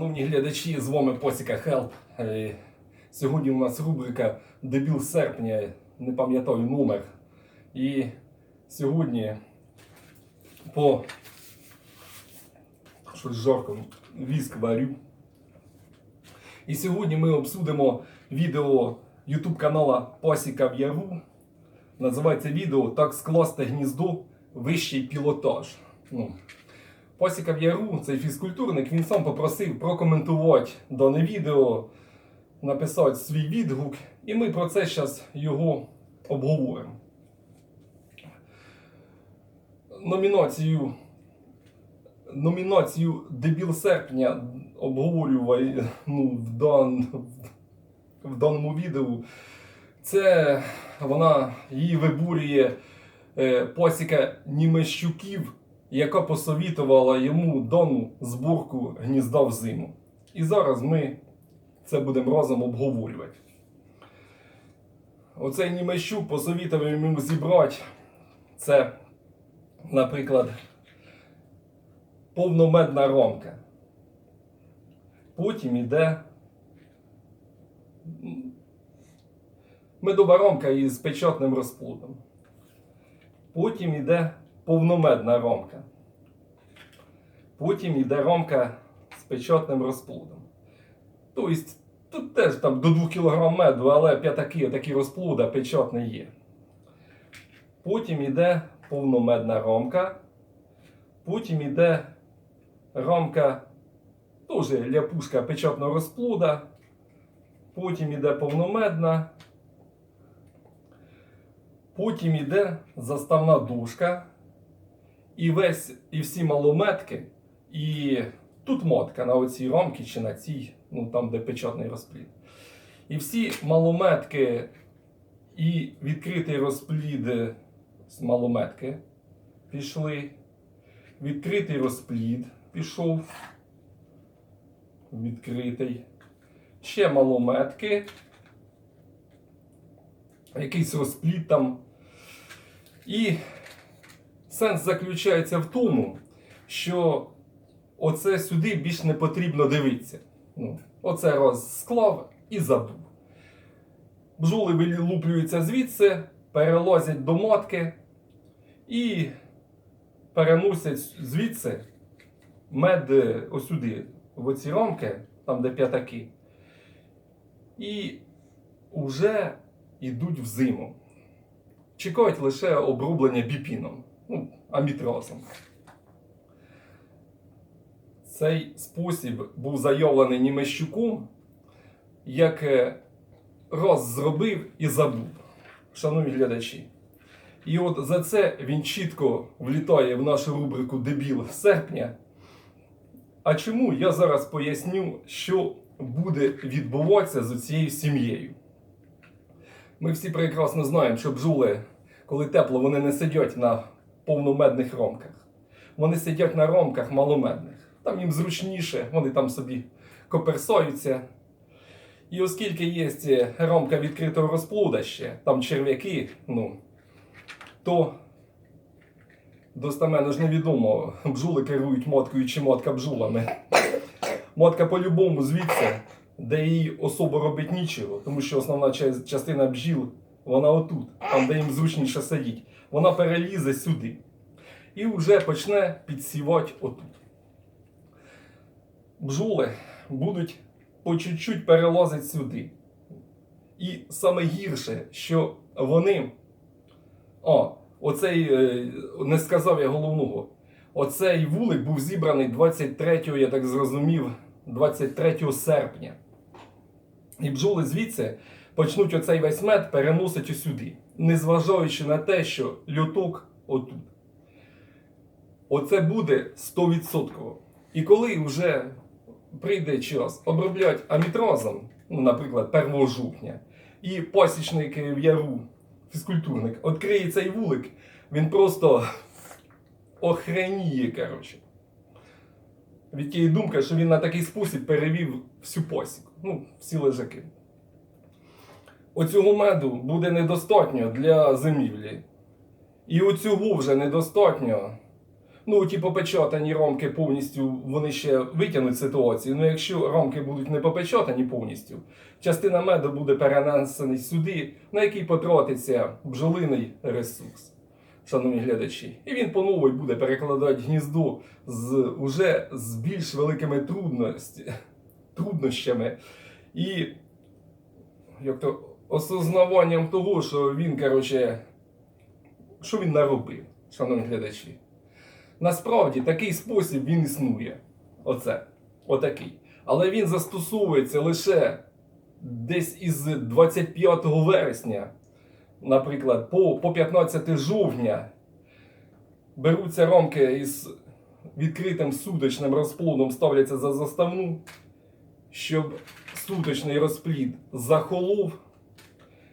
Шановні глядачі, з вами Посіка Хелп. Е, Сьогодні у нас рубрика Дебіл серпня, не пам'ятаю номер. І сьогодні по щось жарко, віск варю. І сьогодні ми обсудимо відео YouTube канала Посіка в Яру. Називається відео Так скласти гніздо вищий пілотаж. Ну, Посіка в Яру, цей фізкультурник, він сам попросив прокоментувати дане відео, написати свій відгук, і ми про це зараз його обговоримо. Номінацію, номінацію Дебіл серпня обговорюваю ну, в, дан, в даному відео. Це вона її вибурює е, Посіка Німещуків яка посовітувала йому дану зборку гнізда в зиму. І зараз ми це будемо разом обговорювати. Оцей Німещук посовітував йому зібрати це, наприклад, повномедна рамка. Потім йде медова рамка із печатним розплодом. Потім йде повномедна ромка. Потім йде ромка з печатним розплодом. Тобто, тут теж там до 2 кг меду, але п'ятаки такі розплода печатний є. Потім йде повномедна ромка. Потім йде рамка теж ляпушка печатного розплода. Потім йде повномедна. Потім йде заставна дужка. І весь, і всі малометки, і тут мотка на оцій рамці чи на цій, ну там, де печатний розплід. І всі малометки і відкритий розплід з малометки пішли. Відкритий розплід пішов. Відкритий. Ще малометки. Якийсь розплід там. І Сенс заключається в тому, що оце сюди більш не потрібно дивитися. Ну, Оце розсклав і забув. Бджоли вилуплюються звідси, перелазять до матки і переносять звідси мед осюди, в оці рамки, там де п'ятаки, і вже йдуть в зиму. Чекають лише оброблення біпіном ну, амітрозом. Цей спосіб був заявлений Німещуком, як раз зробив і забув, шановні глядачі. І от за це він чітко влітає в нашу рубрику Дебіл серпня. А чому я зараз поясню, що буде відбуватися з цією сім'єю? Ми всі прекрасно знаємо, що бджоли, коли тепло, вони не сидять на повномедних ромках. Вони сидять на ромках маломедних. Там їм зручніше, вони там собі коперсаються. І оскільки є ромка відкритого розплода ще, там черв'яки, ну, то достаменно ж невідомо, бджоли керують моткою чи мотка бджолами. Мотка по-любому звідси, де їй особо робить нічого, тому що основна частина бджіл, вона отут, там, де їм зручніше сидіть вона перелізе сюди. І вже почне підсівати отут. Бджоли будуть по чуть-чуть перелазити сюди. І саме гірше, що вони. О, оцей, е, не сказав я головного. Оцей вулик був зібраний 23, я так зрозумів, 23 серпня. І бджоли звідси почнуть оцей весь мед переносити сюди незважаючи на те, що льоток отут. Оце буде 100%. І коли вже прийде час обробляти амітрозом, ну, наприклад, 1 жовтня, і пасічник в яру, фізкультурник, відкриє цей вулик, він просто охреніє, коротше. Від тієї думки, що він на такий спосіб перевів всю пасіку, ну, всі лежаки оцього меду буде недостатньо для зимівлі. І оцього вже недостатньо Ну, ті попечатані ромки повністю вони ще витягнуть ситуацію. Ну, якщо ромки будуть не попечатані повністю, частина меду буде перенесений сюди, на який потратиться бджолиний ресурс, шановні глядачі. І він по новій буде перекладати гніздо з уже з більш великими труднощами і як то осознаванням того, що він, коротше, що він наробив, шановні глядачі. Насправді такий спосіб він існує. Оце. Отакий. Але він застосовується лише десь із 25 вересня, наприклад, по, по 15 жовтня беруться ромки із відкритим суточним розплодом, ставляться за заставну, щоб суточний розплід захолов,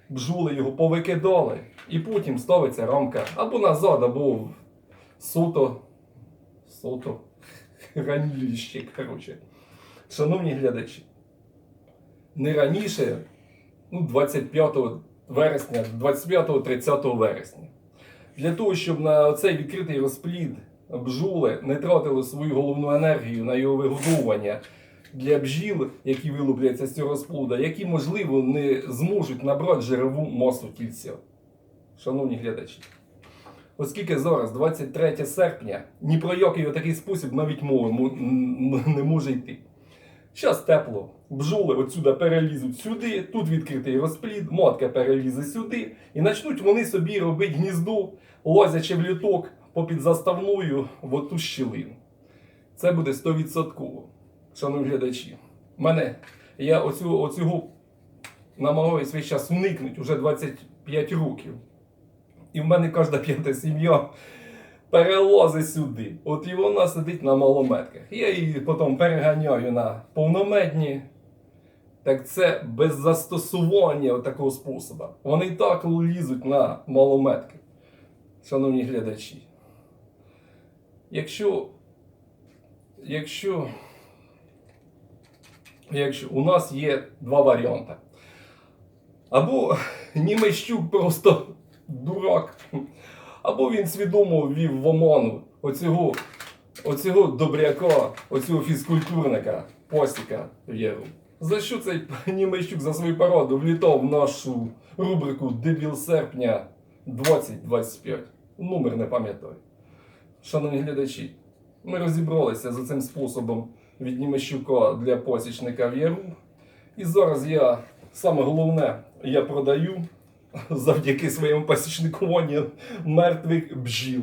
бджоли його повикидали, і потім ставиться рамка або назад, або суто, суто хранилище, коротше. Шановні глядачі, не раніше, ну, 25 вересня, 25-30 вересня. Для того, щоб на цей відкритий розплід бджоли не тратили свою головну енергію на його вигодовування для бджіл, які вилупляться з цього розплода, які, можливо, не зможуть набрати жирову масу тільця. Шановні глядачі. Оскільки зараз 23 серпня, ні про який такий спосіб навіть мови не може йти. Зараз тепло. Бджоли отсюди перелізуть сюди, тут відкритий розплід, матка перелізе сюди, і почнуть вони собі робити гніздо, лазячи в літок попід заставною в оту щілину. Це буде 100%. Шановні глядачі. Мене, я оцю, оцього намагаюсь весь час уникнути вже 25 років. І в мене кожна п'ята сім'я перелазить сюди. От і вона сидить на малометках. Я її потім переганяю на повномедні. Так це без застосування такого способу. Вони і так лізуть на малометки. Шановні глядачі. Якщо. Якщо. Якщо у нас є два варіанти. Або Німещук просто дурак, або він свідомо ввів в оману оцього, оцього добряка, оцього фізкультурника, Посіка Вєру. За що цей Німещук за свою пораду влітав в нашу рубрику Дебіл серпня 2025? Номер не пам'ятаю. Шановні глядачі, ми розібралися за цим способом від Німещука для посічника Вєру. І зараз я саме головне, я продаю завдяки своєму пасічникуванню мертвих бджіл,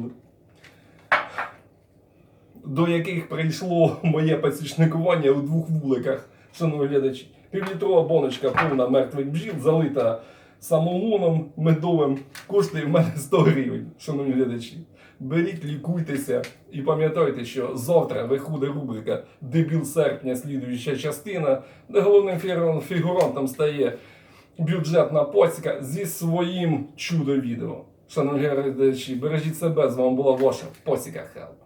до яких прийшло моє пасічникування у двох вуликах, шановні глядачі. Півлітрова боночка повна мертвих бджіл, залита самогоном медовим, коштує в мене 100 гривень, шановні глядачі. Беріть, лікуйтеся і пам'ятайте, що завтра виходить рубрика Дебіл серпня, слідуюча частина, де головним фігуран- фігурантом стає бюджетна посіка зі своїм чудо-відео. Шановні глядачі, бережіть себе, з вами була ваша посіка Хелп.